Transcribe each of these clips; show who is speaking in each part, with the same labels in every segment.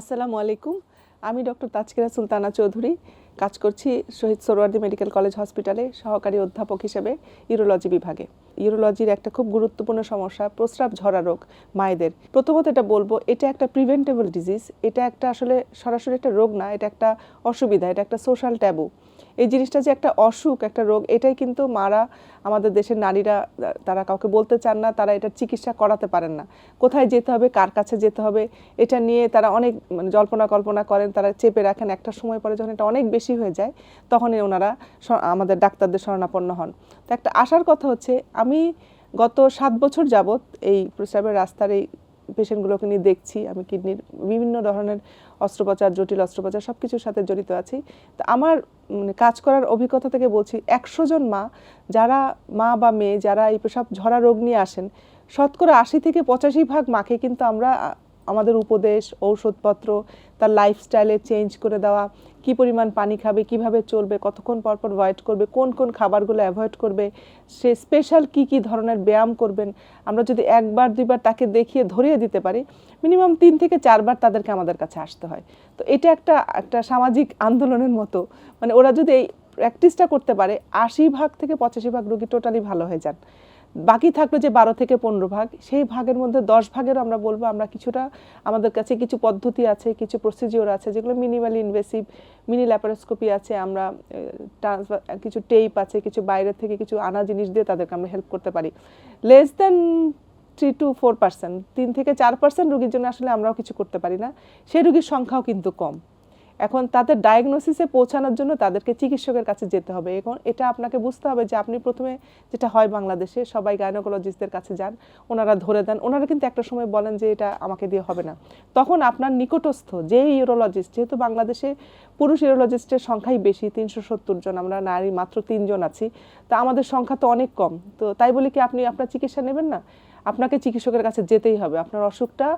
Speaker 1: আসসালামু আলাইকুম। আমি ডক্টর তাজকিরা সুলতানা চৌধুরী। কাজ করছি শহীদ সোরওয়ার্দী মেডিকেল কলেজ হসপিটালে সহকারী অধ্যাপক হিসেবে ইউরোলজি বিভাগে। ইউরোলজির একটা খুব গুরুত্বপূর্ণ সমস্যা, প্রস্রাব ঝরা রোগ মায়েদের। প্রথমত এটা বলব, এটা একটা প্রিভেন্টেবল ডিজিজ এটা একটা আসলে সরাসরি একটা রোগ না, এটা একটা অসুবিধা, এটা একটা সোশ্যাল ট্যাবু এই জিনিসটা যে একটা অসুখ, একটা রোগ, এটাই কিন্তু মারা আমাদের দেশের নারীরা, তারা কাউকে বলতে চান না, তারা এটার চিকিৎসা করাতে পারেন না। কোথায় যেতে হবে, কার কাছে যেতে হবে, এটা নিয়ে তারা অনেক মানে জল্পনা কল্পনা করেন, তারা চেপে রাখেন। একটা সময় পরে যখন এটা অনেক বেশি হয়ে যায়, তখনই ওনারা আমাদের ডাক্তারদের শরণাপন্ন হন। তো একটা আসার কথা হচ্ছে, আমি গত সাত বছর যাবত এই প্রস্রাবের রাস্তার এই পেশেন্টগুলোকে নিয়ে দেখছি, আমি কিডনির বিভিন্ন ধরনের অস্ত্রোপচার, জটিল অস্ত্রোপচার সব কিছুর সাথে জড়িত আছি। তো আমার মানে কাজ করার অভিজ্ঞতা থেকে বলছি, একশো জন মা, যারা মা বা মেয়ে, যারা এই সব ঝরা রোগ নিয়ে আসেন, শতকরা আশি থেকে পঁচাশি ভাগ মাকে কিন্তু আমরা আমাদের উপদেশ, ঔষধপত্র, তার লাইফস্টাইলে চেঞ্জ করে দেওয়া, কি পরিমাণ পানি খাবে, কীভাবে চলবে, কতক্ষণ পর পর অ্যাভয়েড করবে, কোন কোন খাবারগুলো অ্যাভয়েড করবে, সে স্পেশাল কি কি ধরনের ব্যায়াম করবেন, আমরা যদি একবার, দুইবার তাকে দেখিয়ে ধরিয়ে দিতে পারি মিনিমাম তিন থেকে চারবার তাদেরকে আমাদের কাছে আসতে হয়। তো এটা একটা একটা সামাজিক আন্দোলনের মতো মানে ওরা যদি এই প্র্যাকটিসটা করতে পারে, আশি ভাগ থেকে পঁচাশি ভাগ রোগী টোটালি ভালো হয়ে যান। বাকি থাকল যে বারো থেকে পনেরো ভাগ, সেই ভাগের মধ্যে দশ ভাগেরও আমরা বলব আমরা কিছুটা আমাদের কাছে কিছু পদ্ধতি আছে, কিছু প্রসিজিওর আছে, যেগুলো মিনিমালি ইনভেসিভ মিনি ল্যাপারোস্কোপি আছে, আমরা কিছু টেপ আছে, কিছু বাইরের থেকে কিছু আনা জিনিস দিয়ে তাদেরকে আমরা হেল্প করতে পারি। Less than three two four percent তিন থেকে চার পার্সেন্ট রুগীর জন্য আসলে আমরাও কিছু করতে পারি না। সেই রুগীর সংখ্যাও কিন্তু কম। এখন তাদের ডায়াগনোসিসে পৌঁছানোর জন্য তাদেরকে চিকিৎসকের কাছে যেতে হবে। এখন এটা আপনাকে বুঝতে হবে যে আপনি প্রথমে যেটা হয় বাংলাদেশে, সবাই গাইনোকোলজিস্টদের কাছে যান, ওনারা ধরে দেন। ওনারা কিন্তু একটা সময় বলেন যে এটা আমাকে দিয়ে হবে না। তখন আপনার নিকটস্থ যে ইউরোলজিস্ট যেহেতু বাংলাদেশে পুরুষ ইউরোলজিস্টের সংখ্যাই বেশি, তিনশো সত্তর জন, আমরা নারী মাত্র তিনজন আছি, তা আমাদের সংখ্যা তো অনেক কম। তো তাই বলে কি আপনি আপনার চিকিৎসা নেবেন না? আপনাকে চিকিৎসকের কাছে যেতেই হবে। আপনার অসুখটা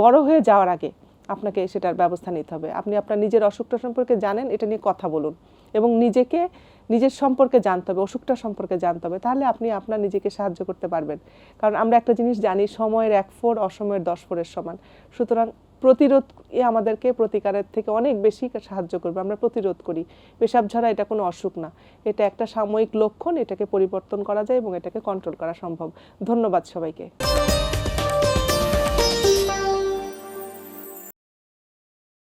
Speaker 1: বড় হয়ে যাওয়ার আগে। আপনাকে সেটার ব্যবস্থা নিতে হবে। আপনি আপনার নিজের অসুখটা সম্পর্কে জানেন, এটা নিয়ে কথা বলুন এবং নিজেকে, নিজের সম্পর্কে জানতে হবে, অসুখটা সম্পর্কে জানতে হবে। তাহলে আপনি আপনার নিজেকে সাহায্য করতে পারবেন। কারণ আমরা একটা জিনিস জানি, সময়ের এক ফোর অসময়ের দশ ফোরের সমান। সুতরাং প্রতিরোধ এ আমাদেরকে প্রতিকারের থেকে অনেক বেশি সাহায্য করবে। আমরা প্রতিরোধ করি। পেশাব ঝরা এটা কোনো অসুখ না। এটা একটা সাময়িক লক্ষণ, এটাকে পরিবর্তন করা যায় এবং এটাকে কন্ট্রোল করা সম্ভব। ধন্যবাদ সবাইকে।